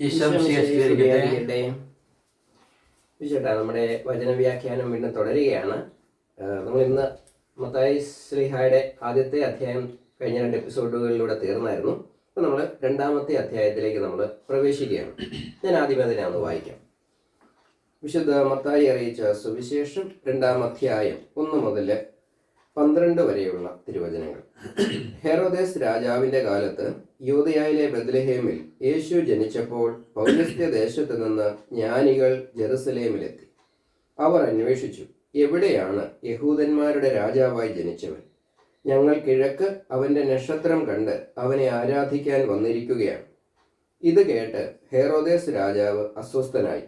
ഈശോ നമ്മുടെ വചന വ്യാഖ്യാനം വീണ്ടും തുടരുകയാണ്. നമ്മൾ ഇന്ന് മത്തായി ശ്രീഹായുടെ ആദ്യത്തെ അധ്യായം കഴിഞ്ഞ രണ്ട് എപ്പിസോഡുകളിലൂടെ തീർന്നായിരുന്നു. അപ്പോൾ നമ്മൾ രണ്ടാമത്തെ അധ്യായത്തിലേക്ക് നമ്മൾ പ്രവേശിക്കുകയാണ്. ഞാൻ ആദ്യമേ അതിനെ ഒന്ന് വായിക്കാം. വിശുദ്ധ മത്തായി അറിയിച്ച സുവിശേഷം രണ്ടാം അധ്യായം ഒന്ന് മുതൽ പന്ത്രണ്ട് വരെയുള്ള തിരുവചനങ്ങൾ. ഹെറോദേസ് രാജാവിന്റെ കാലത്ത് യൂതയായിലെ ബദ്ലഹേമിൽ യേശു ജനിച്ചപ്പോൾ പൗരസ്ത്യ ദേശത്ത് നിന്ന് ജ്ഞാനികൾ ജെറുസലേമിലെത്തി. അവർ അന്വേഷിച്ചു എവിടെയാണ് യഹൂദന്മാരുടെ രാജാവായി ജനിച്ചവൻ? ഞങ്ങൾ കിഴക്ക് അവന്റെ നക്ഷത്രം കണ്ട് അവനെ ആരാധിക്കാൻ വന്നിരിക്കുകയാണ്. ഇത് കേട്ട് ഹെറോദേസ് രാജാവ് അസ്വസ്ഥനായി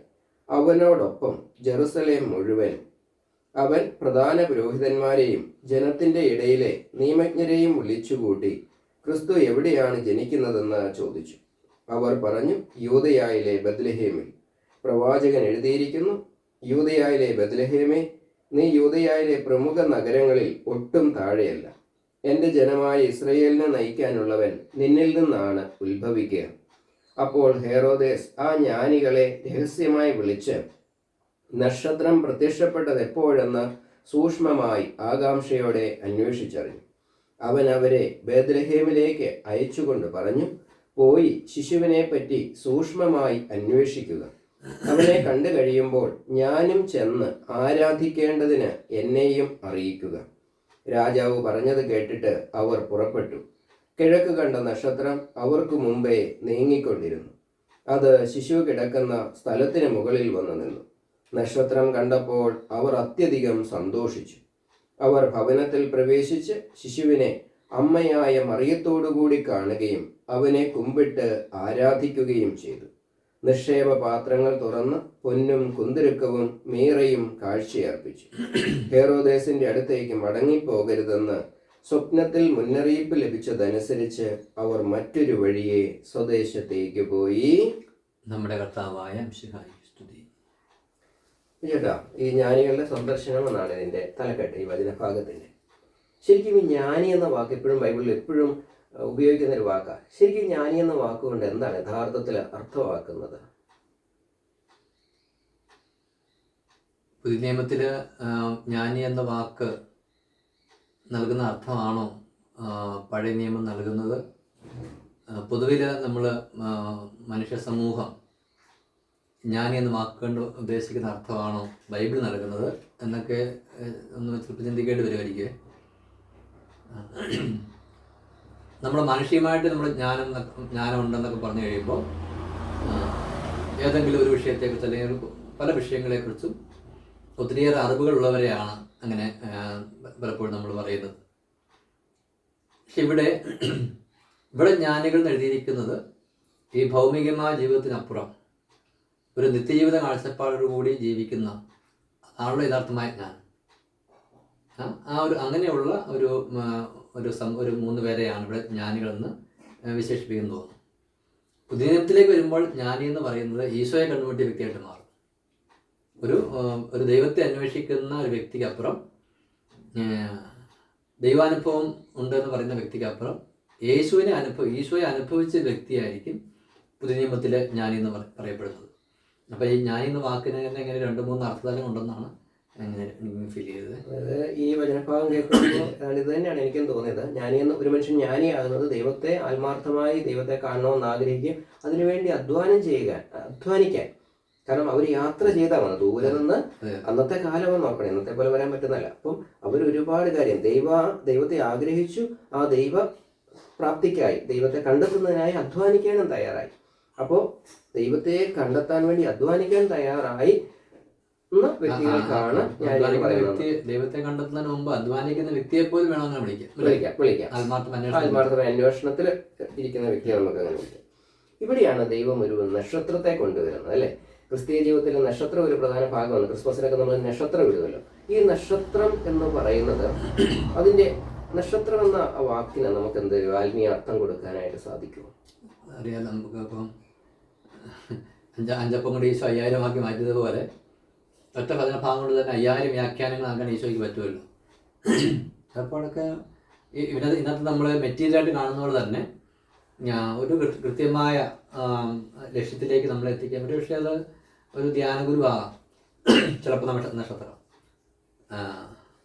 അവനോടൊപ്പം ജെറുസലേം മുഴുവൻ. അവൻ പ്രധാന പുരോഹിതന്മാരെയും ജനത്തിന്റെ ഇടയിലെ നിയമജ്ഞരെയും വിളിച്ചുകൂട്ടി ക്രിസ്തു എവിടെയാണ് ജനിക്കുന്നതെന്ന് ചോദിച്ചു. അവർ പറഞ്ഞു യൂതയായിലെ ബദ്ലഹേമിൽ പ്രവാചകൻ എഴുതിയിരിക്കുന്നു യൂതയായിലെ ബദ്ലഹേമേ നീ യൂതയായിലെ പ്രമുഖ നഗരങ്ങളിൽ ഒട്ടും താഴെയല്ല. എന്റെ ജനമായ ഇസ്രയേലിനെ നയിക്കാനുള്ളവൻ നിന്നിൽ നിന്നാണ് ഉത്ഭവിക്കുക. അപ്പോൾ ഹേറോദേസ് ആ ജ്ഞാനികളെ രഹസ്യമായി വിളിച്ച് നക്ഷത്രം പ്രത്യക്ഷപ്പെട്ടത് എപ്പോഴെന്ന് സൂക്ഷ്മമായി ആകാംക്ഷയോടെ അന്വേഷിച്ചറിഞ്ഞു. അവൻ അവരെ ബേദ്രഹേമിലേക്ക് അയച്ചുകൊണ്ട് പറഞ്ഞു പോയി ശിശുവിനെ പറ്റി സൂക്ഷ്മമായി അന്വേഷിക്കുക. അവനെ കണ്ടു കഴിയുമ്പോൾ ഞാനും ചെന്ന് ആരാധിക്കേണ്ടതിന് എന്നെയും അറിയിക്കുക. രാജാവ് പറഞ്ഞത് കേട്ടിട്ട് അവർ പുറപ്പെട്ടു. കിഴക്ക് കണ്ട നക്ഷത്രം അവർക്ക് മുമ്പേ നീങ്ങിക്കൊണ്ടിരുന്നു. അത് ശിശു കിടക്കുന്ന സ്ഥലത്തിന് മുകളിൽ വന്നു നിന്നു. നക്ഷത്രം കണ്ടപ്പോൾ അവർ അത്യധികം സന്തോഷിച്ചു. അവർ ഭവനത്തിൽ പ്രവേശിച്ച് ശിശുവിനെ അമ്മയായ മറിയത്തോടുകൂടി കാണുകയും അവനെ കുമ്പിട്ട് ആരാധിക്കുകയും ചെയ്തു. നിക്ഷേപ പാത്രങ്ങൾ തുറന്ന് പൊന്നും കുന്തിരുക്കവും മീറയും കാഴ്ചയർപ്പിച്ചു. ഹേറോദേശിന്റെ അടുത്തേക്ക് മടങ്ങിപ്പോകരുതെന്ന് സ്വപ്നത്തിൽ മുന്നറിയിപ്പ് ലഭിച്ചതനുസരിച്ച് അവർ മറ്റൊരു വഴിയെ സ്വദേശത്തേക്ക് പോയി. നമ്മുടെ കർത്താവായ ചേട്ടാ ഈ ജ്ഞാനികളുടെ സന്ദർശനം എന്നാണ് ഇതിന്റെ തലക്കെട്ട് ഈ വചനഭാഗത്തിന്റെ ശരിക്കും ഈ ജ്ഞാനി എന്ന വാക്ക് എപ്പോഴും ബൈബിളിൽ എപ്പോഴും ഉപയോഗിക്കുന്ന ഒരു വാക്കാണ് ശരിക്കും ജ്ഞാനി എന്ന വാക്കുകൊണ്ട് എന്താണ് യഥാർത്ഥത്തിൽ അർത്ഥമാക്കുന്നത്? പുതിയ നിയമത്തിൽ ജ്ഞാനി എന്ന വാക്ക് നൽകുന്ന അർത്ഥമാണോ പഴയ നിയമം നൽകുന്നത്? പൊതുവിൽ നമ്മൾ മനുഷ്യ സമൂഹം ജ്ഞാനി എന്ന വാക്കുകൊണ്ട് ഉദ്ദേശിക്കുന്ന അർത്ഥമാണോ ബൈബിൾ നൽകുന്നത് എന്നൊക്കെ ഒന്ന് ചിലപ്പോൾ ചിന്തിക്കേണ്ടി വരുമായിരിക്കും നമ്മൾ മാനുഷികമായിട്ട് നമ്മൾ ജ്ഞാനം ജ്ഞാനമുണ്ടെന്നൊക്കെ പറഞ്ഞു കഴിയുമ്പോൾ ഏതെങ്കിലും ഒരു വിഷയത്തെക്കുറിച്ച് അല്ലെങ്കിൽ പല വിഷയങ്ങളെക്കുറിച്ചും ഒത്തിരിയേറെ അറിവുകളുള്ളവരെയാണ് അങ്ങനെ പലപ്പോഴും നമ്മൾ പറയുന്നത്. പക്ഷെ ഇവിടെ ഇവിടെ ജ്ഞാനികൾ എഴുതിയിരിക്കുന്നത് ഈ ഭൗമികമായ ജീവിതത്തിനപ്പുറം ഒരു നിത്യജീവിത കാഴ്ചപ്പാടോടുകൂടി ജീവിക്കുന്ന ആളുടെ യഥാർത്ഥമായ ജ്ഞാനം. ആ, ഒരു അങ്ങനെയുള്ള ഒരു ഒരു സം ഒരു മൂന്ന് പേരെയാണ് ഇവിടെ ജ്ഞാനികളെന്ന് വിശേഷിപ്പിക്കുന്നു തോന്നുന്നു. വരുമ്പോൾ ജ്ഞാനി എന്ന് പറയുന്നത് ഈശോയെ കണ്ടുമുട്ടിയ വ്യക്തിയായിട്ട് മാറും. ഒരു ഒരു ദൈവത്തെ അന്വേഷിക്കുന്ന ഒരു വ്യക്തിക്ക് അപ്പുറം ദൈവാനുഭവം ദൈവാനുഭവം ഉണ്ടെന്ന് പറയുന്ന വ്യക്തിക്ക് അപ്പുറം യേശുവിനെ അനുഭവം ഈശോയെ അനുഭവിച്ച വ്യക്തിയായിരിക്കും പുതിയ നിയമത്തിലെ ജ്ഞാനി എന്ന് പറ- പറയപ്പെടുന്നത്. അപ്പോൾ ഈ ഞാൻ ഇന്ന് വാക്കിന് തന്നെ ഇങ്ങനെ രണ്ട് മൂന്ന് അർത്ഥതലം ഉണ്ടെന്നാണ് അങ്ങനെ ഫീൽ ചെയ്തത്. അതായത് ഈ വചനഭാഗം കേൾക്കുമ്പോൾ ഇത് തന്നെയാണ് എനിക്കും തോന്നിയത്. ജ്ഞാനി എന്ന് ഒരു മനുഷ്യൻ ജ്ഞാനിയാകുന്നത് ദൈവത്തെ ആത്മാർത്ഥമായി ദൈവത്തെ കാണണമെന്ന് ആഗ്രഹിക്കുകയും അതിനുവേണ്ടി അധ്വാനം ചെയ്യുക അധ്വാനിക്കാൻ. കാരണം അവർ യാത്ര ചെയ്താൽ വന്നത് ദൂരെ നിന്ന് അന്നത്തെ കാലം നോക്കണം. ഇന്നത്തെ പോലെ വരാൻ പറ്റുന്നല്ല അപ്പം അവർ ഒരുപാട് കാര്യം ദൈവ ദൈവത്തെ ആഗ്രഹിച്ചു ആ ദൈവ പ്രാപ്തിക്കായി ദൈവത്തെ കണ്ടെത്തുന്നതിനായി അധ്വാനിക്കാനും തയ്യാറായി. അപ്പോൾ ദൈവത്തെ കണ്ടെത്താൻ വേണ്ടി അധ്വാനിക്കാൻ തയ്യാറായി വ്യക്തികൾക്കാണ് ദൈവത്തെ കണ്ടെത്തുന്നതിന് മുമ്പ് അധ്വാനിക്കുന്ന വ്യക്തിയെ പോലും വേണം വിളിക്കാം? വിളിക്കാം. അന്വേഷണത്തിൽ ഇരിക്കുന്ന വ്യക്തിയെ നമുക്ക് അങ്ങനെ വിളിക്കാം. ഇവിടെയാണ് ദൈവം ഒരു നക്ഷത്രത്തെ കൊണ്ടുവരുന്നത് അല്ലേ? ക്രിസ്തീയ ജീവിതത്തിൽ നക്ഷത്രം ഒരു പ്രധാന ഭാഗമാണ്. ക്രിസ്മസിനൊക്കെ നമ്മൾ നക്ഷത്രം ഇടുമല്ലോ ഈ നക്ഷത്രം എന്ന് പറയുന്നത് അതിന്റെ നക്ഷത്രം എന്ന വാക്കിനെ നമുക്ക് എന്തൊരു ആത്മീയ അർത്ഥം കൊടുക്കാനായിട്ട് സാധിക്കുമോ? അറിയാം നമുക്ക് ഇപ്പം അഞ്ച അഞ്ചപ്പം കൊണ്ട് ഈശോ അയ്യായിരമാക്കി മാറ്റിയതുപോലെ ഒറ്റ പതിന ഭാഗം കൊണ്ട് തന്നെ അയ്യായിരം വ്യാഖ്യാനങ്ങളാക്കാൻ ഈശോയ്ക്ക് പറ്റുമല്ലോ. ചിലപ്പോഴൊക്കെ ഇവിടെ ഇന്നത്തെ നമ്മൾ മെറ്റീരിയലായിട്ട് കാണുന്നത് തന്നെ ഒരു കൃത്യമായ ലക്ഷ്യത്തിലേക്ക് നമ്മൾ എത്തിക്കാൻ പറ്റും. പക്ഷേ അത് ഒരു ധ്യാന ഗുരുവാകാം ചിലപ്പോൾ നമ്മുടെ നക്ഷത്രം.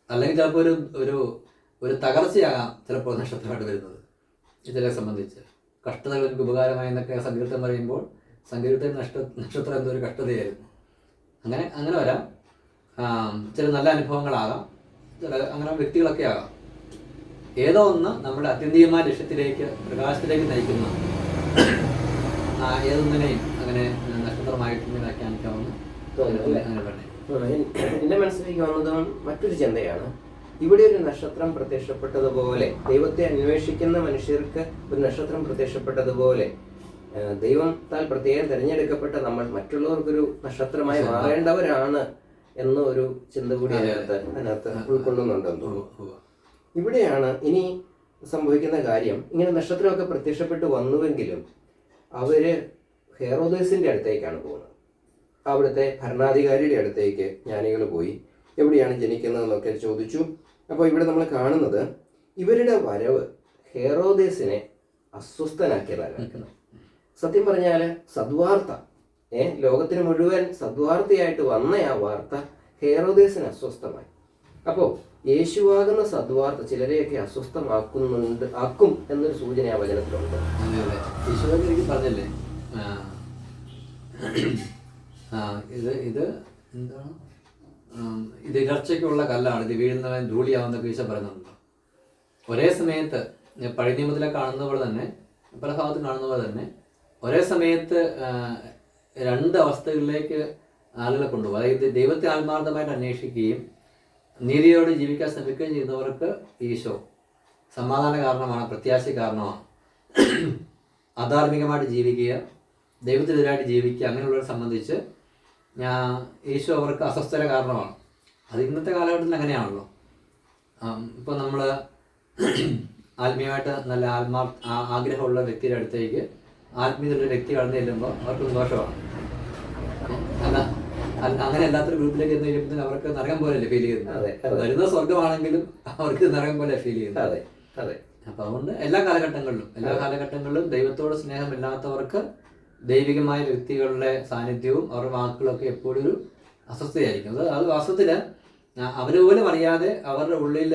അല്ലെങ്കിൽ ചിലപ്പോൾ ഒരു ഒരു ഒരു തകർച്ചയാകാം ചിലപ്പോൾ നക്ഷത്രമായിട്ട് വരുന്നത്. ഇതിനെ സംബന്ധിച്ച് കഷ്ടതകൾ എനിക്ക് ഉപകാരമായി എന്നൊക്കെ സങ്കീർത്തം പറയുമ്പോൾ സങ്കീർത്തം നഷ്ട നക്ഷത്രം എന്തോ ഒരു കഷ്ടതയായിരുന്നു. അങ്ങനെ അങ്ങനെ വരാം. ചില നല്ല അനുഭവങ്ങളാകാം. ചില അങ്ങനെ വ്യക്തികളൊക്കെ ആകാം. ഏതോ ഒന്ന് നമ്മുടെ അത്യന്തികമായ ലക്ഷ്യത്തിലേക്ക് പ്രകാശത്തിലേക്ക് നയിക്കുന്ന ഏതൊന്നിനെയും അങ്ങനെ നക്ഷത്രമായിട്ട് വ്യാഖ്യാനിക്കാവുന്ന എന്റെ മനസ്സിലേക്ക് വന്നതും മറ്റൊരു ചിന്തയാണ്. ഇവിടെ ഒരു നക്ഷത്രം പ്രത്യക്ഷപ്പെട്ടതുപോലെ ദൈവത്തെ അന്വേഷിക്കുന്ന മനുഷ്യർക്ക് ഒരു നക്ഷത്രം പ്രത്യക്ഷപ്പെട്ടതുപോലെ ദൈവത്താൽ പ്രത്യേകം തിരഞ്ഞെടുക്കപ്പെട്ട നമ്മൾ മറ്റുള്ളവർക്കൊരു നക്ഷത്രമായി മാറേണ്ടവരാണ് എന്ന ഒരു ചിന്ത കൂടി അതിനകത്ത് അതിനകത്ത് ഉൾക്കൊള്ളുന്നുണ്ടെന്ന് തോന്നുന്നു. ഇവിടെയാണ് ഇനി സംഭവിക്കുന്ന കാര്യം. ഇങ്ങനെ നക്ഷത്രമൊക്കെ പ്രത്യക്ഷപ്പെട്ട് വന്നുവെങ്കിലും അവർ ഹെറോദേസിന്റെ അടുത്തേക്കാണ് പോകുന്നത്. അവിടുത്തെ ഭരണാധികാരിയുടെ അടുത്തേക്ക് ജ്ഞാനികൾ പോയി എവിടെയാണ് ജനിക്കുന്നതെന്നൊക്കെ ചോദിച്ചു. അപ്പോൾ ഇവിടെ നമ്മൾ കാണുന്നത് ഇവരുടെ വരവ് ഹെറോദേസിനെ അസ്വസ്ഥനാക്കിയതാണ് സത്യം പറഞ്ഞാൽ സദ്വാർത്ത. ഏ ലോകത്തിന് മുഴുവൻ സദ്വാർത്തയായിട്ട് വന്ന ആ വാർത്ത ഹേറോദേസിന് അസ്വസ്ഥമായി. അപ്പോൾ യേശുവാകുന്ന സദ്വാർത്ത ചിലരെയൊക്കെ അസ്വസ്ഥമാക്കുന്നുണ്ട് ആക്കും എന്നൊരു സൂചന ആ വചനത്തിലുണ്ട്. പറഞ്ഞല്ലേ? ഇത് ഇത് എന്താണ്? ഇത് ഇടർച്ചയ്ക്കുള്ള കല്ലാണ് ഇത് വീഴുന്നവൻ ധൂളിയാവുന്നൊക്കെ ഈശോ പറയുന്നുണ്ട്. ഒരേ സമയത്ത് പഴയ നിയമത്തിലെ കാണുന്ന പോലെ തന്നെ പല ഭാഗത്ത് കാണുന്ന പോലെ തന്നെ ഒരേ സമയത്ത് രണ്ട് അവസ്ഥകളിലേക്ക് ആളുകളെ കൊണ്ടുപോകും. അതായത് ദൈവത്തെ ആത്മാർത്ഥമായിട്ട് അന്വേഷിക്കുകയും നീതിയോട് ജീവിക്കാൻ ശ്രമിക്കുകയും ചെയ്യുന്നവർക്ക് ഈശോ സമാധാന കാരണമാണ് പ്രത്യാശ കാരണമാണ്. അധാർമികമായിട്ട് ജീവിക്കുക ദൈവത്തിനെതിരായിട്ട് ജീവിക്കുക അങ്ങനെയുള്ളവരെ സംബന്ധിച്ച് ഞാൻ ഈശോ അവർക്ക് അസ്വസ്ഥത കാരണമാണ്. അത് ഇന്നത്തെ കാലഘട്ടത്തിൽ അങ്ങനെയാണല്ലോ. ഇപ്പോൾ നമ്മൾ ആത്മീയമായിട്ട് നല്ല ആത്മാ ആഗ്രഹമുള്ള വ്യക്തിയുടെ അടുത്തേക്ക് ആത്മീയതയുള്ള വ്യക്തി കടന്നു ചെല്ലുമ്പോൾ അവർക്ക് സന്തോഷമാണ്. അല്ല അങ്ങനെ അല്ലാത്തൊരു ഗ്രൂപ്പിലേക്ക് എന്ന് കഴിയുമ്പോൾ അവർക്ക് നരകം പോലെയല്ലേ ഫീൽ ചെയ്യുന്നത്? അതെ. വരുന്ന സ്വർഗമാണെങ്കിലും അവർക്ക് നരകം പോലെ ഫീൽ ചെയ്യുന്നത്. അതെ അതെ. അപ്പൊ അതുകൊണ്ട് എല്ലാ കാലഘട്ടങ്ങളിലും എല്ലാ കാലഘട്ടങ്ങളിലും ദൈവത്തോട് സ്നേഹമില്ലാത്തവർക്ക് ദൈവികമായ വ്യക്തികളുടെ സാന്നിധ്യവും അവരുടെ വാക്കുകളൊക്കെ എപ്പോഴും ഒരു അസ്വസ്ഥയായിരിക്കും. അത് അത് വാസ്തവത്തിൽ അവർ പോലും അറിയാതെ അവരുടെ ഉള്ളിൽ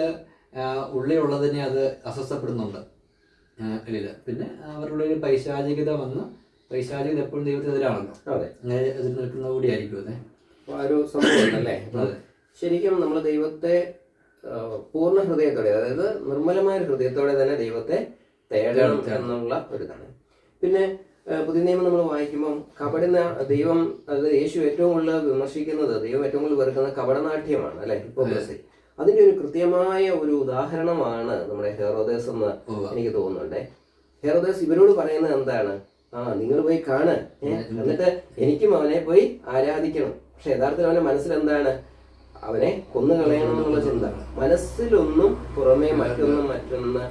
ഉള്ളിലുള്ളതിനെ അത് അസ്വസ്ഥപ്പെടുന്നുണ്ട്. ആ, പിന്നെ അവരുടെ ഒരു പൈശാചികത വന്ന് പൈശാചികത എപ്പോഴും ദൈവത്തിനെതിരാണല്ലോ അതെ. അങ്ങനെ എതിർ നിൽക്കുന്ന കൂടിയായിരിക്കും അതെ ആ ഒരു സംഭവം ഉണ്ടല്ലേ അതെ. ശരിക്കും നമ്മൾ ദൈവത്തെ പൂർണ ഹൃദയത്തോടെ അതായത് നിർമ്മലമായ ഹൃദയത്തോടെ തന്നെ ദൈവത്തെ തേടണം എന്നുള്ള ഒരു ഇതാണ് പിന്നെ പുതിയ നിയമം നമ്മൾ വായിക്കുമ്പോൾ കപടന ദൈവം അതായത് യേശു ഏറ്റവും കൂടുതൽ വിമർശിക്കുന്നത് ദൈവം ഏറ്റവും കൂടുതൽ വെറുക്കുന്ന കപടനാട്യമാണ് അല്ലെ? ഹിപ്പോക്രസി. അതിന്റെ ഒരു കൃത്യമായ ഒരു ഉദാഹരണമാണ് നമ്മുടെ ഹെറോദേസ് എന്ന് എനിക്ക് തോന്നുന്നുണ്ടേ. ഹെറോദേസ് ഇവരോട് പറയുന്നത് എന്താണ്? ആ നിങ്ങൾ പോയി കാണ്. എന്നിട്ട് എനിക്കും അവനെ പോയി ആരാധിക്കണം. പക്ഷെ യഥാർത്ഥത്തിൽ അവന്റെ മനസ്സിൽ എന്താണ്? അവനെ കൊന്നു കളയണം എന്നുള്ള ചിന്ത. മനസ്സിലൊന്നും പുറമേ മറ്റൊന്നും മറ്റൊന്ന്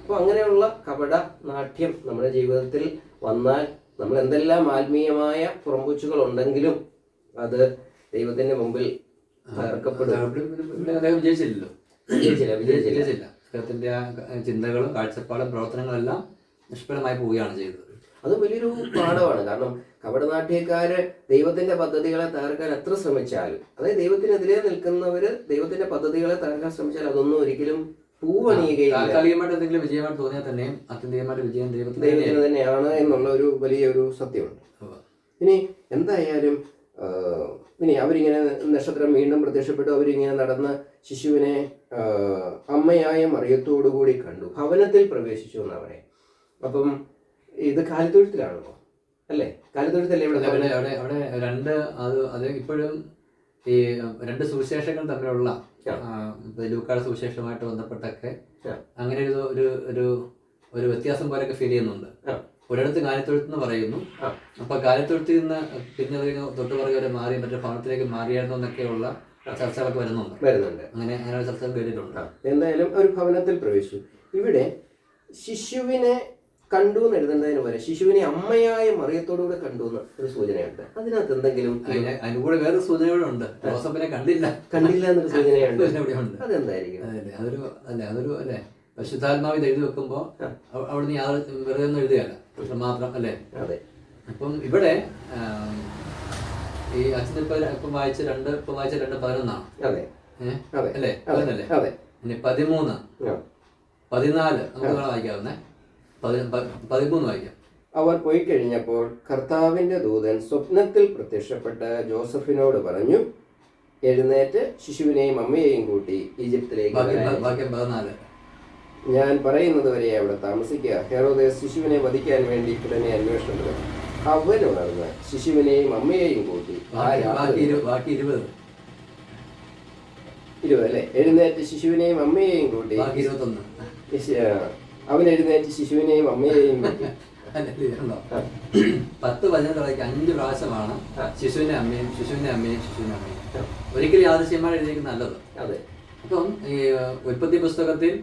അപ്പൊ അങ്ങനെയുള്ള കപട നാട്യം നമ്മുടെ ജീവിതത്തിൽ വന്നാൽ നമ്മൾ എന്തെല്ലാം ആത്മീയമായ പുറംപൂച്ചുകൾ ഉണ്ടെങ്കിലും അത് ദൈവത്തിന്റെ മുമ്പിൽ അദ്ദേഹം വിജയിച്ചില്ലല്ലോ. വിജയിച്ചില്ല, വിജയിച്ചില്ല. അദ്ദേഹത്തിന്റെ ആ ചിന്തകളും കാഴ്ചപ്പാടും പ്രവർത്തനങ്ങളും എല്ലാം നിഷ്ഫലമായി പോവുകയാണ് ചെയ്തത്. അത് വലിയൊരു പാഠമാണ്. കാരണം കപടനാട്യക്കാര് ദൈവത്തിന്റെ പദ്ധതികളെ തകർക്കാൻ എത്ര ശ്രമിച്ചാലും അതായത് ദൈവത്തിനെതിരെ നിൽക്കുന്നവര് ദൈവത്തിന്റെ പദ്ധതികളെ തകർക്കാൻ ശ്രമിച്ചാൽ അതൊന്നും ഒരിക്കലും താൽക്കാലികമായിട്ട് എന്തെങ്കിലും വിജയമായിട്ട് തോന്നിയാൽ തന്നെയും അത്യന്തികമായിട്ട് വിജയം ദൈവത്തിന് തന്നെയാണ്. എന്നുള്ള ഒരു വലിയൊരു സത്യമുണ്ട്. ഇനി എന്തായാലും ഇനി അവരിങ്ങനെ നക്ഷത്രം വീണ്ടും പ്രത്യക്ഷപ്പെട്ടു. അവരിങ്ങനെ നടന്ന് ശിശുവിനെ അമ്മയായ മറിയത്തോടുകൂടി കണ്ടു. ഭവനത്തിൽ പ്രവേശിച്ചു എന്ന് പറയാം അപ്പം ഇത് കാലിത്തൊഴുത്തിലാണല്ലോ അല്ലേ? കാലിത്തൊഴുത്തല്ലേ ഇവിടെ അവിടെ അവിടെ അവിടെ രണ്ട് അത് അത് ഇപ്പോഴും ഈ രണ്ട് സുവിശേഷങ്ങൾ തമ്മിലുള്ള ലൂക്കാട് സുവിശേഷമായിട്ട് ബന്ധപ്പെട്ടൊക്കെ അങ്ങനെ ഒരു ഒരു ഒരു വ്യത്യാസം പോലെയൊക്കെ ഫീൽ ചെയ്യുന്നുണ്ട്. ഒരിടത്ത് കാലിത്തൊഴുത്ത് എന്ന് പറയുന്നു. അപ്പൊ കാലിത്തൊഴുത്തിൽ നിന്ന് പിന്നെ തൊട്ട് പറയുക വരെ മാറി മറ്റേ ഭവനത്തിലേക്ക് മാറിയായിരുന്നു എന്നൊക്കെയുള്ള ചർച്ചകളൊക്കെ വരുന്നുണ്ട്. വരുന്നുണ്ട്. അങ്ങനെ അങ്ങനെ ചർച്ചകൾ കേട്ടിട്ടുണ്ട്. ആ, എന്തായാലും ഒരു ഭവനത്തിൽ പ്രവേശിച്ചു. ഇവിടെ ശിശുവിനെ കണ്ടു എന്ന് എഴുതുന്നതിന് പോലെ ശിശുവിനെ അമ്മയായ മറിയത്തോടുകൂടെ കണ്ടു എന്ന് ഒരു സൂചനയുണ്ട്. അതിനകത്ത് എന്തെങ്കിലും അതിന് അതിന് കൂടെ വേറെ സൂചനകളുണ്ട് ജോസഫിനെ കണ്ടില്ല. കണ്ടില്ല എന്നൊരു സൂചനയുണ്ട്. അതെന്തായിരിക്കും? അതൊരു അല്ലെ അതൊരു അല്ലേ? പരിശുദ്ധാത്മാവ് ഇത് എഴുതി വെക്കുമ്പോൾ അവിടുന്ന് യാതൊരു വെറുതെ ഒന്നും എഴുതുകയല്ല. പക്ഷെ മാത്രം അല്ലേ? അതെ. അപ്പം ഇവിടെ ഈ അച്ഛൻ ഇപ്പൊ ഇപ്പം വായിച്ച രണ്ട് ഇപ്പം വായിച്ച രണ്ട് പതിനൊന്നാണ്. അതെ. അല്ലേ? പതിനല്ലേ ഇനി പതിമൂന്ന്. പതിനാല്. നമുക്ക് വായിക്കാവുന്നേ. പതിമൂന്ന് വായിക്കാം. അവർ പോയി കഴിഞ്ഞപ്പോൾ കർത്താവിന്റെ ദൂതൻ സ്വപ്നത്തിൽ പ്രത്യക്ഷപ്പെട്ട ജോസഫിനോട് പറഞ്ഞു എഴുന്നേറ്റ് ശിശുവിനെയും അമ്മയെയും കൂട്ടി ഈജിപ്തിലേക്ക് ബാക്കി വരാൻ ബാക്കി പതിനാല് ഞാൻ പറയുന്നത് വരെ അവിടെ താമസിക്കുക. ഹെറോദേസ് ശിശുവിനെ വധിക്കാൻ വേണ്ടി ഉടനെ അന്വേഷണം തുടങ്ങി. അവൻ ഉണർന്ന് ശിശുവിനെയും അമ്മയെയും കൂട്ടി. ഇരുപത്. അല്ലെ? എഴുന്നേറ്റ് ശിശുവിനെയും അമ്മയെയും കൂട്ടി. അവൻ എഴുന്നേറ്റ് ശിശുവിനെയും അമ്മയെയും കൂട്ടി. വചന പത്ത് പതിനെട്ടിലേക്ക് അഞ്ച് പ്രാവശ്യമാണ്. ശിശുവിന്റെ അമ്മയും ശിശുവിന്റെ അമ്മയും ശിശുവിന്റെ അമ്മയും. ഒരിക്കലും യാദൃശ്യമായി എഴുതിയിരിക്കുന്നത് നല്ലത്. അതെ. അപ്പം ഈ ഉൽപ്പത്തി പുസ്തകത്തിൽ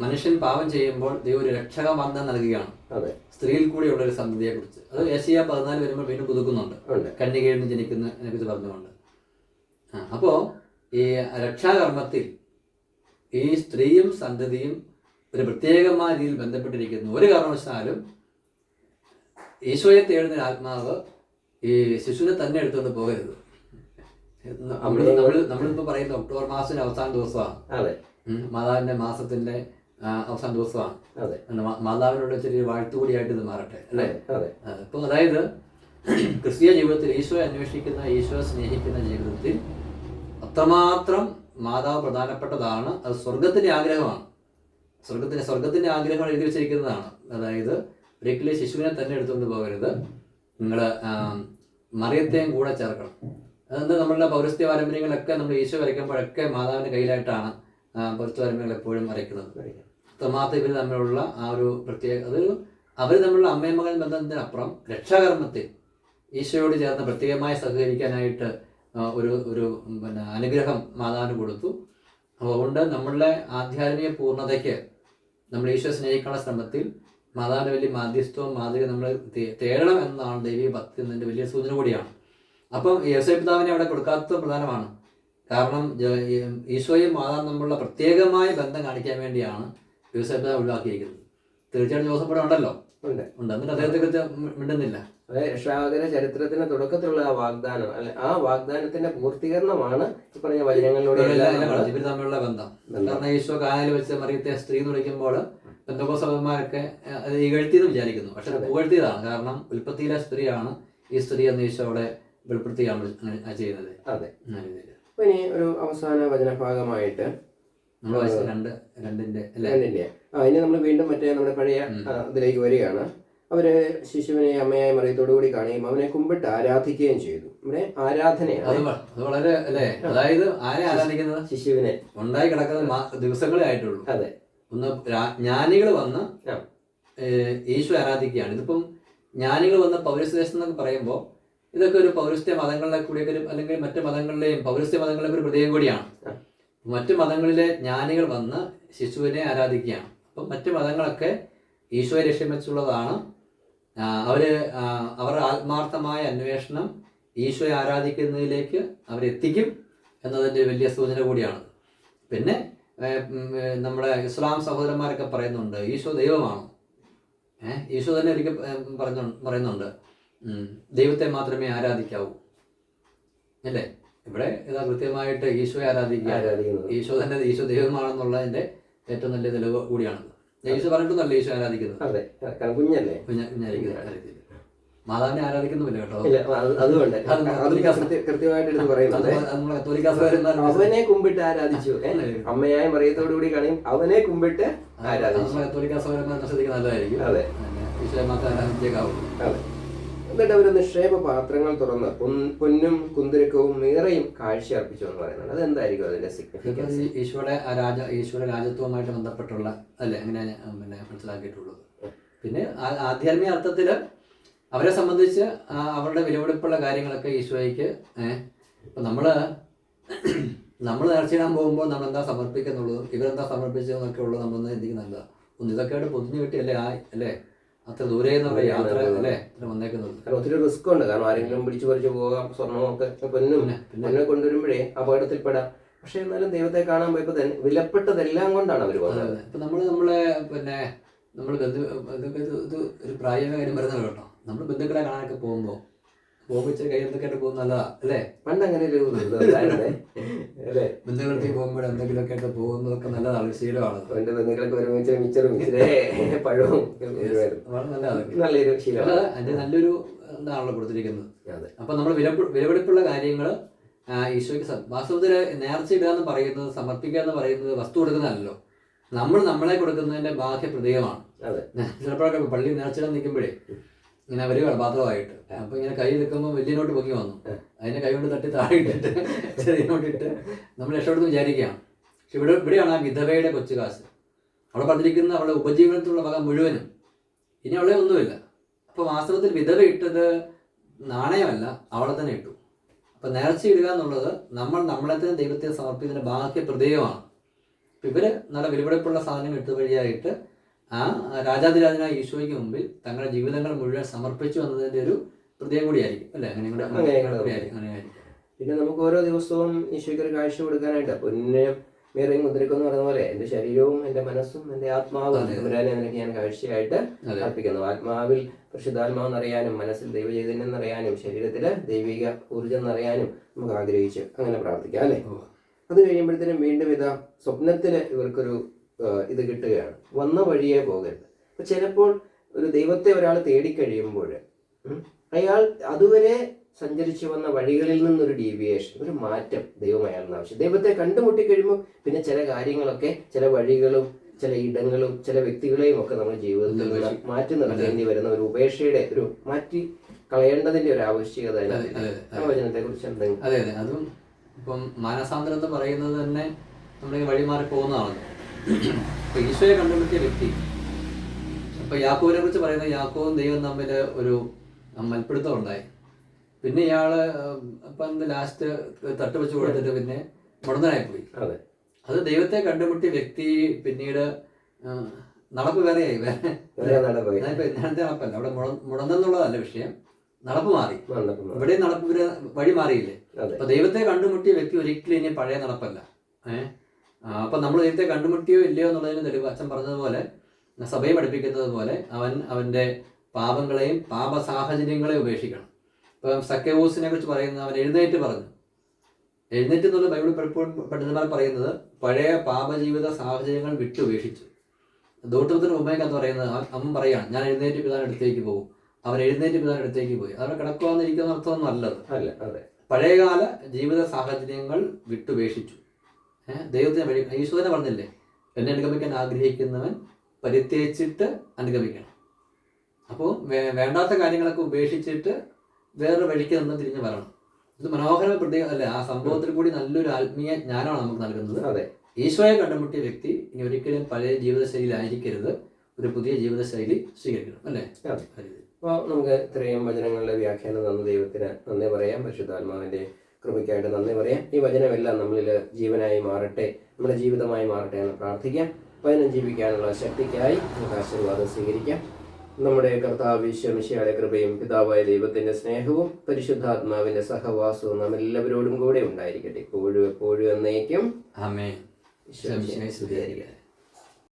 മനുഷ്യൻ പാപം ചെയ്യുമ്പോൾ ദൈവം ഒരു രക്ഷക വാഗ്ദാനം നൽകുകയാണ്. സ്ത്രീയിൽ കൂടിയുള്ള ഒരു സന്തതിയെ കുറിച്ച് അത് ഏഷ്യ പതിനാല് വരുമ്പോൾ വീണ്ടും പുതുക്കുന്നുണ്ട്. കന്യകയിൽ നിന്ന് ജനിക്കുന്നതിനെ കുറിച്ച് പറഞ്ഞുകൊണ്ട്. അപ്പോ ഈ രക്ഷാകർമ്മത്തിൽ ഈ സ്ത്രീയും സന്തതിയും ഒരു പ്രത്യേകമായ രീതിയിൽ ബന്ധപ്പെട്ടിരിക്കുന്നു. ഒരു കാരണവശാലും ഈശോയെ തേടുന്ന ആത്മാവ് ഈ ശിശുവിനെ തന്നെ എടുത്തുകൊണ്ട് പോകരുത്. നമ്മൾ നമ്മൾ നമ്മളിപ്പോൾ പറയുന്ന ഒക്ടോബർ മാസത്തിന്റെ അവസാന ദിവസമാണ്. മാതാവിന്റെ മാസത്തിന്റെ അവസാന ദിവസമാണ്. അതെ. മാതാവിനോട് ചെറിയ വാഴ്ത്തുകൂടിയായിട്ട് ഇത് മാറട്ടെ അല്ലേ? അതെ അതായത് ക്രിസ്തീയ ജീവിതത്തിൽ ഈശോയെ അന്വേഷിക്കുന്ന ഈശോയെ സ്നേഹിക്കുന്ന ജീവിതത്തിൽ അത്രമാത്രം മാതാവ് പ്രധാനപ്പെട്ടതാണ്. അത് സ്വർഗത്തിന്റെ ആഗ്രഹമാണ്. സ്വർഗത്തിന്റെ സ്വർഗത്തിന്റെ ആഗ്രഹം എഴുതി വെച്ചിരിക്കുന്നതാണ്. അതായത് ഒരിക്കലും ശിശുവിനെ തന്നെ എടുത്തുകൊണ്ട് പോകരുത്. നിങ്ങൾ മറിയത്തെയും കൂടെ ചേർക്കണം. അതെന്ത്? നമ്മളുടെ പൗരസ്ത്യ പാരമ്പര്യങ്ങളൊക്കെ നമ്മൾ ഈശോ വരയ്ക്കുമ്പോഴൊക്കെ മാതാവിന്റെ കയ്യിലായിട്ടാണ് പൗരസ്ത്യ എപ്പോഴും വരയ്ക്കുന്നത് അത്രമാത്രം ഇവർ തമ്മിലുള്ള ആ ഒരു പ്രത്യേക അതൊരു അവർ തമ്മിലുള്ള അമ്മയും മകൻ ബന്ധത്തിനപ്പുറം രക്ഷാകർമ്മത്തിൽ ഈശോയോട് ചേർന്ന് പ്രത്യേകമായി സഹകരിക്കാനായിട്ട് ഒരു ഒരു പിന്നെ അനുഗ്രഹം മാതാവിന് കൊടുത്തു. അതുകൊണ്ട് നമ്മളുടെ ആധ്യാത്മിക പൂർണതയ്ക്ക് നമ്മൾ ഈശോ സ്നേഹിക്കാനുള്ള ശ്രമത്തിൽ മാതാവിന്റെ വലിയ മാധ്യസ്ഥവും മാതൃക നമ്മൾ തേടണം എന്നതാണ് ദൈവിക ഭക്തി എന്നതിന്റെ വലിയ സൂചന കൂടിയാണ്. അപ്പം യേശോ പിതാവിനെ അവിടെ കൊടുക്കാത്തത് പ്രധാനമാണ്. കാരണം ഈശോയും മാതാവും തമ്മിലുള്ള പ്രത്യേകമായ ബന്ധം കാണിക്കാൻ വേണ്ടിയാണ് ജോസഫ് ഒഴിവാക്കിയിരിക്കുന്നത്. തീർച്ചയായിട്ടും ജോസഫ് ഇവിടെ ഉണ്ടല്ലോ? ഉണ്ട്. ഉണ്ട്. എന്നിട്ട് അദ്ദേഹത്തെ കുറിച്ച് മിണ്ടുന്നില്ല. അതായത് രക്ഷാകര ചരിത്രത്തിന്റെ തുടക്കത്തിലുള്ള ആ വാഗ്ദാനം അല്ലെ ആ വാഗ്ദാനത്തിന്റെ പൂർത്തീകരണമാണ് ഈ പറഞ്ഞ വചനങ്ങളിലൂടെ ഇവർ തമ്മിലുള്ള ബന്ധം. കാരണം ഈശോ കാനയിൽ വെച്ച് മറിയത്തെ സ്ത്രീ എന്ന് വിളിക്കുമ്പോൾ ബന്ധുക്കോസഭന്മാരൊക്കെ അത് ഇകഴ്ത്തി എന്ന് വിചാരിക്കുന്നു. പക്ഷെ പുകഴ്ത്തിയതാണ്. കാരണം ഉൽപ്പത്തിയിലെ സ്ത്രീയാണ് ഈ സ്ത്രീ എന്ന് ഈശോ അവിടെ വെളിപ്പെടുത്തിയാണ് ചെയ്യുന്നത്. അതെ. ഇനി ഒരു അവസാന വചനഭാഗമായിട്ട് നമ്മൾ വായിച്ച രണ്ട് രണ്ടിന്റെ അല്ലേ? രണ്ടിന്റെ. ആ ഇനി നമ്മൾ വീണ്ടും മറ്റേ നമ്മുടെ പഴയ ഇതിലേക്ക് വരികയാണ്. അവർ ശിശുവിനെ അമ്മയായ മറിയത്തോടുകൂടി കാണുകയും അവനെ കുമ്പിട്ട് ആരാധിക്കുകയും ചെയ്തു. ഇവിടെ ആരാധനയാണ്. അത് വളരെ അല്ലേ? അതായത് ആരെ ആരാധിക്കുന്നത്? ശിശുവിനെ. ഉണ്ടായി കിടക്കുന്ന ദിവസങ്ങളെ ആയിട്ടുള്ളൂ. അതെ. ഒന്ന് ജ്ഞാനികൾ വന്ന് യേശു ഈശോ ആരാധിക്കുകയാണ്. ഇതിപ്പം ജ്ഞാനികൾ വന്ന പൗരസ്ദേശം എന്നൊക്കെ പറയുമ്പോൾ ഇതൊക്കെ ഒരു പൗരസ്ത്യ മതങ്ങളിലെ കൂടിയൊക്കെ അല്ലെങ്കിൽ മറ്റ് മതങ്ങളിലെയും പൗരസ്ത്യ മതങ്ങളിലെ ഒരു പ്രത്യേകം കൂടിയാണ്. മറ്റു മതങ്ങളിലെ ജ്ഞാനികൾ വന്ന് ശിശുവിനെ ആരാധിക്കുകയാണ്. അപ്പം മറ്റ് മതങ്ങളൊക്കെ ഈശോയെ ലക്ഷ്യം വെച്ചുള്ളതാണ് അവർ അവരുടെ ആത്മാർത്ഥമായ അന്വേഷണം ഈശോയെ ആരാധിക്കുന്നതിലേക്ക് അവരെത്തിക്കും എന്നതിന്റെ വലിയ സൂചന കൂടിയാണ്. പിന്നെ നമ്മുടെ ഇസ്ലാം സഹോദരന്മാരൊക്കെ പറയുന്നുണ്ട് ഈശോ ദൈവമാണ്. ഏഹ് ഈശോ തന്നെ ഒരിക്കൽ പറഞ്ഞു പറയുന്നുണ്ട്. ദൈവത്തെ മാത്രമേ ആരാധിക്കാവൂ. അല്ലേ? ഇവിടെ ഇതാ കൃത്യമായിട്ട് ഈശോയെ ആരാധിക്കുക ഈശോ തന്നെ ഈശോ ദൈവമാണെന്നുള്ളതിന്റെ ഏറ്റവും നല്ല തെളിവ് കൂടിയാണ് ഈശോ പറഞ്ഞിട്ടൊന്നല്ല ഈശോ ആരാധിക്കുന്നത്. കുഞ്ഞല്ലേ? മാതാവിനെ ആരാധിക്കുന്നുമില്ല കേട്ടോ. അതുകൊണ്ട്. കൃത്യമായിട്ട് പറയുന്നത്. അവനെ കുമ്പിട്ട് ആരാധിച്ചു? അമ്മയായ മറിയത്തോടു കൂടി അവനെ കുമ്പിട്ട് ആരാധിച്ചു. നല്ലതായിരിക്കും. അതെ. ഈശോയെ മാത്രം ആരാധിച്ചേക്കാവും. അതെ. എന്നിട്ട് അവർ നിക്ഷേപ പാത്രങ്ങൾ തുറന്ന് പൊന്നും കുന്തിരക്കവും മീറയും കാഴ്ച അർപ്പിച്ചു എന്ന് പറയുന്നത് അതെന്തായിരിക്കും അതിന്റെ സിഗ്നിഫിക്കൻസ് ഈശോയുടെ രാജ ഈശോയുടെ രാജ്യത്വവുമായിട്ട് ബന്ധപ്പെട്ടുള്ള അല്ലേ? അങ്ങനെ പിന്നെ മനസ്സിലാക്കിയിട്ടുള്ളത്. പിന്നെ ആധ്യാത്മിക അർത്ഥത്തിൽ അവരെ സംബന്ധിച്ച് അവരുടെ വിലപിടിപ്പുള്ള കാര്യങ്ങളൊക്കെ ഈശോയ്ക്ക് ഇപ്പം നമ്മൾ നമ്മൾ നേർച്ചയിടാൻ പോകുമ്പോൾ നമ്മൾ എന്താ സമർപ്പിക്കുന്നുള്ളതും ഇവരെന്താ സമർപ്പിച്ചതെന്നൊക്കെ ഉള്ളത് നമ്മളൊന്ന് ചിന്തിക്കുന്നില്ല ഒന്ന് ഇതൊക്കെ പൊതിഞ്ഞു കിട്ടി അല്ലേ? ആ അല്ലേ? അത്ര ദൂരെ യാത്ര അല്ലേ? ഇത്ര വന്നേക്കുന്നത്. കാരണം ഒത്തിരി റിസ്ക് ഉണ്ട്. കാരണം ആരെങ്കിലും പിടിച്ചു പറിച്ചു പോകാം സ്വർണമൊക്കെ പൊന്നും പിന്നെ കൊണ്ടുവരുമ്പോഴേ അപകടത്തിൽപ്പെടാം. പക്ഷെ എന്നാലും ദൈവത്തെ കാണാൻ പോയപ്പോൾ തന്നെ വിലപ്പെട്ടതെല്ലാം കൊണ്ടാണ് അവർ പോകുന്നത് ഇപ്പൊ നമ്മൾ നമ്മളെ പിന്നെ നമ്മൾ ബന്ധു ഇത് ഒരു പ്രായോഗിക കാര്യം പറയുന്നത് കേട്ടോ. നമ്മൾ ബന്ധുക്കളെ കാണാനൊക്കെ പോകുമ്പോൾ പോകുമ്പോൾ കയ്യിലൊക്കെ പോകുന്നത് അല്ലേ? പണ്ട് അങ്ങനെ. അല്ലേ? ബന്ധുക്കളടുത്ത് പോകുമ്പോൾ എന്തെങ്കിലുമൊക്കെ ആയിട്ട് പോകുന്നതൊക്കെ നല്ലതാണ് ശീലമാണ്. അവന്റെ ബന്ധുക്കളൊക്കെ ഒരുമിച്ച് മിച്ചറും മിച്ചറേ പഴവും നല്ലതാണ്. നല്ലൊരു ശീലമാണ്. അതിന്റെ നല്ലൊരു എന്താണല്ലോ കൊടുത്തിരിക്കുന്നത്. അപ്പൊ നമ്മൾ വില വിലപിടിപ്പുള്ള കാര്യങ്ങൾ ഈശോയ്ക്ക് വാസ്തവത്തിൽ നേർച്ച ഇടുക എന്ന് പറയുന്നത് സമർപ്പിക്കുക എന്ന് പറയുന്നത് വസ്തു കൊടുക്കുന്നതല്ലോ നമ്മൾ നമ്മളെ കൊടുക്കുന്നതിന്റെ ബാഹ്യ പ്രതീകമാണ് ചിലപ്പോഴൊക്കെ പള്ളി നേർച്ചിടാൻ നിൽക്കുമ്പോഴേ ഇങ്ങനെ വലിയ കളപാത്രമായിട്ട് അപ്പൊ ഇങ്ങനെ കൈ നിൽക്കുമ്പോൾ വലിയനോട്ട് പൊങ്ങി വന്നു. അതിനെ കൈ കൊണ്ട് തട്ടി താഴെ ഇട്ടിട്ട് ചെറിയനോട്ട് ഇട്ട് നമ്മൾ രക്ഷപ്പെടുന്നു വിചാരിക്കുകയാണ്. പക്ഷെ ഇവിടെ ഇവിടെയാണ് ആ വിധവയുടെ കൊച്ചു കാശ് അവിടെ പറഞ്ഞിരിക്കുന്ന അവളുടെ ഉപജീവനത്തിലുള്ള വക മുഴുവനും. ഇനി അവളെ ഒന്നുമില്ല. അപ്പൊ വാസ്തവത്തിൽ വിധവ ഇട്ടത് നാണയമല്ല അവളെ തന്നെ ഇട്ടു. അപ്പൊ നേർച്ച ഇടുക എന്നുള്ളത് നമ്മൾ നമ്മളെ തന്നെ ദൈവത്തെ സമർപ്പിക്കുന്നതിന്റെ ബാഹ്യ പ്രതീകമാണ് ഇവർ നല്ല വിലപിടിപ്പുള്ള സാധനം ഇട്ടു വഴിയായിട്ട് ആ രാജാതിരാജനായ ഈശോയ്ക്ക് മുമ്പിൽ തങ്ങളുടെ ജീവിതങ്ങൾ മുഴുവൻ സമർപ്പിച്ചു വന്നതിന്റെ ഒരു പ്രത്യേകം കൂടിയായിരിക്കും അല്ലെ? അങ്ങനെ അങ്ങനെയായിരിക്കും. പിന്നെ നമുക്ക് ഓരോ ദിവസവും ഈശോയ്ക്ക് ഒരു കാഴ്ച കൊടുക്കാനായിട്ട് പൊന്നിനെയും വേറെ മുദ്രക്കും എന്ന് പറയുന്ന പോലെ എന്റെ ശരീരവും എന്റെ മനസ്സും എന്റെ ആത്മാവും തമ്പുരാനെ നിനക്ക് ഞാൻ കാഴ്ചയായിട്ട് അർപ്പിക്കുന്നു. ആത്മാവിൽ പരിശുദ്ധാത്മാവെന്ന് അറിയാനും മനസ്സിൽ ദൈവചൈതന്യം എന്നറിയാനും ശരീരത്തിലെ ദൈവിക ഊർജം എന്നറിയാനും നമുക്ക് ആഗ്രഹിച്ച് അങ്ങനെ പ്രാർത്ഥിക്കാം അല്ലേ. അത് കഴിയുമ്പോഴത്തേനും വീണ്ടും ഇതാ സ്വപ്നത്തിൽ ഇവർക്കൊരു ഇത് കിട്ടുകയാണ്. വന്ന വഴിയെ പോകരുത്. അപ്പൊ ചിലപ്പോൾ ഒരു ദൈവത്തെ ഒരാൾ തേടിക്കഴിയുമ്പോൾ അയാൾ അതുവരെ സഞ്ചരിച്ചു വന്ന വഴികളിൽ നിന്നൊരു ഡീവിയേഷൻ ഒരു മാറ്റം ദൈവം അയാളിന് ആവശ്യം. ദൈവത്തെ കണ്ടുമുട്ടി കഴിയുമ്പോൾ പിന്നെ ചില കാര്യങ്ങളൊക്കെ ചില വഴികളും ചില ഇടങ്ങളും ചില വ്യക്തികളെയും ഒക്കെ നമ്മൾ ജീവിതത്തിൽ നിന്ന് മാറ്റി നിർത്തേണ്ടി വരുന്ന ഒരു ഉപേക്ഷയുടെ ഒരു മാറ്റി കളയേണ്ടതിന്റെ ഒരു ആവശ്യകത വചനത്തെ കുറിച്ച് എന്തെങ്കിലും അതെ അതെ. അതും ഇപ്പം മാനസാന്തരം എന്ന് പറയുന്നത് തന്നെ നമ്മുടെ വഴി മാറി ഇപ്പൊ ഈശോയെ കണ്ടുപിടിച്ച വ്യക്തി. അപ്പൊ യാക്കോവിനെ കുറിച്ച് പറയുന്നത് യാക്കോവും ദൈവം തമ്മിൽ ഒരു മൽപ്പിടുത്തം ഉണ്ടായി. പിന്നെ ഇയാൾ അപ്പം ലാസ്റ്റ് തട്ട് വെച്ച് കൊടുത്തിട്ട് പിന്നെ മുടന്തനായി പോയി അതെ ദൈവത്തെ കണ്ടുമുട്ടിയ വ്യക്തി പിന്നീട് നടപ്പ് വേറെയായി. വേറെ നടപ്പല്ല. അവിടെ മുട മുടന്നെന്നുള്ളതല്ല വിഷയം. നടപ്പ് മാറി. ഇവിടെ നടപ്പ് വഴി മാറിയില്ലേ? അപ്പൊ ദൈവത്തെ കണ്ടുമുട്ടിയ വ്യക്തി ഒരിക്കലും ഇനി പഴയ നടപ്പല്ല. ഏഹ് അപ്പൊ നമ്മൾ നേരത്തെ കണ്ടുമുട്ടിയോ ഇല്ലയോ എന്നുള്ളതിന് തെളിവ് അച്ഛൻ പറഞ്ഞതുപോലെ സഭയെ പഠിപ്പിക്കുന്നത് പോലെ അവൻ അവന്റെ പാപങ്ങളെയും പാപ സാഹചര്യങ്ങളെയും ഉപേക്ഷിക്കണം. ഇപ്പൊ സക്കേവൂസിനെ കുറിച്ച് പറയുന്ന അവൻ എഴുന്നേറ്റ് പറഞ്ഞു. എഴുന്നേറ്റ് എന്നുള്ള ബൈബിൾ പലപ്പോഴും പണ്ഡിതന്മാർ പറയുന്നത് പഴയ പാപജീവിത സാഹചര്യങ്ങൾ വിട്ടുപേക്ഷിച്ചു ദൂട്ടത്തിന് എന്ന് പറയുന്നത് അമ്മ പറയാണ് ഞാൻ എഴുന്നേറ്റ് പിതാൻ അടുത്തേക്ക് പോകും അവൻ എഴുന്നേറ്റ് പിതാൻ അടുത്തേക്ക് പോയി. അവിടെ കിടക്കുവാന്നിരിക്കുന്ന അർത്ഥമൊന്നും അല്ലത്. അല്ല അതെ. പഴയകാല ജീവിത സാഹചര്യങ്ങൾ വിട്ടുപേക്ഷിച്ചു ദൈവത്തിന് വഴി തന്നെ പറഞ്ഞില്ലേ? എന്നെ അനുഗമിക്കാൻ ആഗ്രഹിക്കുന്നവൻ പരിത്യജിച്ചിട്ട് അനുഗമിക്കണം. അപ്പോൾ വേണ്ടാത്ത കാര്യങ്ങളൊക്കെ ഉപേക്ഷിച്ചിട്ട് വേറൊരു വഴിക്ക് നിന്ന് തിരിഞ്ഞ് വരണം. ഇത് മനോഹരമായ പ്രത്യേക അല്ലേ? ആ സംഭവത്തിൽ കൂടി നല്ലൊരു ആത്മീയ ജ്ഞാനമാണ് നമുക്ക് നൽകുന്നത്. അതെ. ഈശോയെ കണ്ടുമുട്ടിയ വ്യക്തി ഇനി ഒരിക്കലും പഴയ ജീവിതശൈലി ആയിരിക്കരുത് ഒരു പുതിയ ജീവിതശൈലി സ്വീകരിക്കണം അല്ലേ? അപ്പോൾ നമുക്ക് ഇത്രയും വചനങ്ങളുടെ വ്യാഖ്യാനം നന്ദി ദൈവത്തിന് നന്ദി പറയാം. പരിശുദ്ധാത്മാവിന്റെ കൃപയ്ക്കായിട്ട് നന്ദി പറയാം. ഈ വചനമെല്ലാം നമ്മളിൽ ജീവനായി മാറട്ടെ നമ്മുടെ ജീവിതമായി മാറട്ടെ എന്ന് പ്രാർത്ഥിക്കാം. വചനം ജീവിക്കാനുള്ള ശക്തിക്കായി നമുക്ക് ആശീർവാദം സ്വീകരിക്കാം. നമ്മുടെ കർത്താവ് ഈശ്വമിശയുടെ കൃപയും പിതാവായ ദൈവത്തിന്റെ സ്നേഹവും പരിശുദ്ധാത്മാവിന്റെ സഹവാസവും നാം എല്ലാവരോടും കൂടെ ഉണ്ടായിരിക്കട്ടെ. എപ്പോഴും എപ്പോഴും എന്നേക്കും. ആമേ ഈശോ മിശിഹായെ സ്തുതിയായിരിക്കട്ടെ.